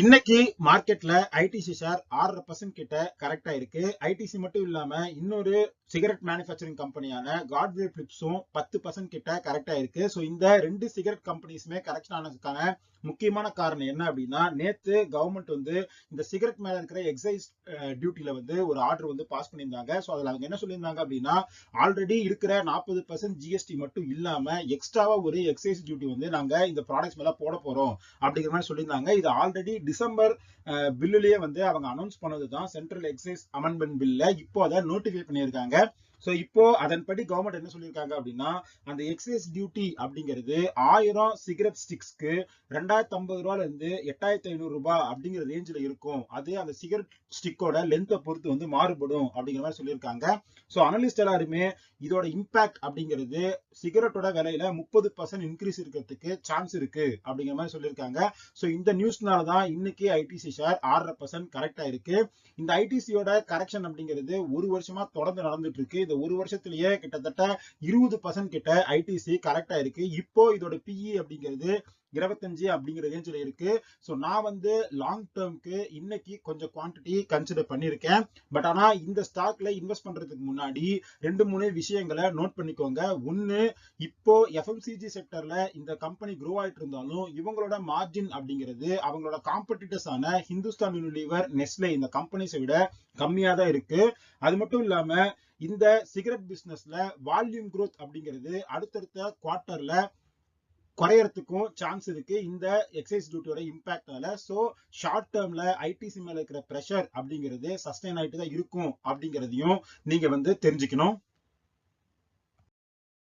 இன்னைக்கு மார்க்கெட்ல ITC share ஆறரை பர்சன்ட் கிட்ட கரெக்டா இருக்கு. ஐடிசி மட்டும் இல்லாம இன்னொரு சிகரெட் மேனுஃபேக்சரிங் கம்பெனியான காட்வே பிலிப்ஸும் பத்து பர்சன்ட் கிட்ட கரெக்டா இருக்கு. ஸோ இந்த ரெண்டு சிகரெட் கம்பெனிஸுமே கரெக்ஷன் ஆனதுக்கான முக்கியமான காரணம் என்ன அப்படின்னா நேத்து கவர்மெண்ட் வந்து இந்த சிகரெட் மேல இருக்கிற எக்ஸைஸ் டியூட்டில வந்து ஒரு ஆர்டர் வந்து பாஸ் பண்ணியிருந்தாங்க. ஸோ அதுல அவங்க என்ன சொல்லியிருந்தாங்க அப்படின்னா ஆல்ரெடி இருக்கிற நாற்பது பர்சன்ட் ஜிஎஸ்டி மட்டும் இல்லாம எக்ஸ்ட்ராவா ஒரு எக்ஸைஸ் டியூட்டி வந்து நாங்க இந்த ப்ராடக்ட்ஸ் மேல போட போறோம் அப்படிங்கிற மாதிரி சொல்லியிருந்தாங்க. இது ஆல்ரெடி டிசம்பர் பில்லுலயே வந்து அவங்க அனௌன்ஸ் பண்ணது தான் சென்ட்ரல் எக்ஸைஸ் அமெண்ட்மெண்ட் பில்ல இப்போ அதை நோட்டிஃபை பண்ணியிருக்காங்க. ஸோ இப்போ அதன்படி கவர்மெண்ட் என்ன சொல்லியிருக்காங்க அப்படின்னா அந்த எக்ஸைஸ் டியூட்டி அப்படிங்கிறது ஆயிரம் சிகரெட் ஸ்டிக்ஸ்க்கு ரெண்டாயிரத்தி ஐம்பது ரூபால இருந்து எட்டாயிரத்தி ஐநூறு ரூபாய் அப்படிங்கிற ரேஞ்சில் இருக்கும். அது அந்த சிகரெட் ஸ்டிக்கோட லென்த்தை பொறுத்து வந்து மாறுபடும் அப்படிங்கிற மாதிரி சொல்லியிருக்காங்க. ஸோ அனலிஸ்ட் எல்லாருமே இதோட இம்பாக்ட் அப்படிங்கிறது சிகரெட்டோட விலையில முப்பது பர்சன்ட் இன்க்ரீஸ் இருக்கிறதுக்கு சான்ஸ் இருக்கு அப்படிங்கிற மாதிரி சொல்லியிருக்காங்க. ஸோ இந்த நியூஸ்னால தான் இன்னைக்கு ஐடிசி ஷேர் ஆறரை பர்சன்ட் கரெக்ட் இருக்கு இந்த ஐடிசியோட கரெக்ஷன் அப்படிங்கிறது ஒரு வருஷமா தொடர்ந்து நடந்துட்டு இருக்கு. இந்த ஒரு வருஷத்திலேயே கிட்டத்தட்ட இருபது பர்சன்ட் கிட்ட ஐடிசி கரெக்டா இருக்கு. இப்போ இதோட பிஇ அப்படிங்கிறது இருபத்தஞ்சு அப்படிங்கிற ரேஞ்சில் இருக்கு ஸோ நான் வந்து லாங் டேர்ம்க்கு இன்னைக்கு கொஞ்சம் குவான்டிட்டி கன்சிடர் பண்ணியிருக்கேன். பட் ஆனால் இந்த ஸ்டாக்ல இன்வெஸ்ட் பண்றதுக்கு முன்னாடி ரெண்டு மூணு விஷயங்களை நோட் பண்ணிக்கோங்க. ஒன்று இப்போ எஃப்எம்சிஜி செக்டர்ல இந்த கம்பெனி க்ரோ ஆயிட்டு இருந்தாலும் இவங்களோட மார்ஜின் அப்படிங்கிறது அவங்களோட காம்படிட்டர்ஸ் ஆன ஹிந்துஸ்தான் யூனிலீவர் நெஸ்லே இந்த கம்பெனிஸை விட கம்மியாக தான் இருக்கு. அது மட்டும் இல்லாமல் இந்த சிகரெட் பிசினஸ்ல வால்யூம் க்ரோத் அப்படிங்கிறது அடுத்தடுத்த குவார்ட்டர்ல குறையறதுக்கும் சான்ஸ் இருக்கு. இந்த எக்ஸைஸ் டியூட்டியோட இம்பாக்டால ஸோ ஷார்ட் டேர்ம்ல ஐடிசி மேல இருக்கிற ப்ரெஷர் அப்படிங்கிறது சஸ்டைன் ஆயிட்டு தான் இருக்கும் அப்படிங்கிறதையும் நீங்க வந்து தெரிஞ்சுக்கணும்.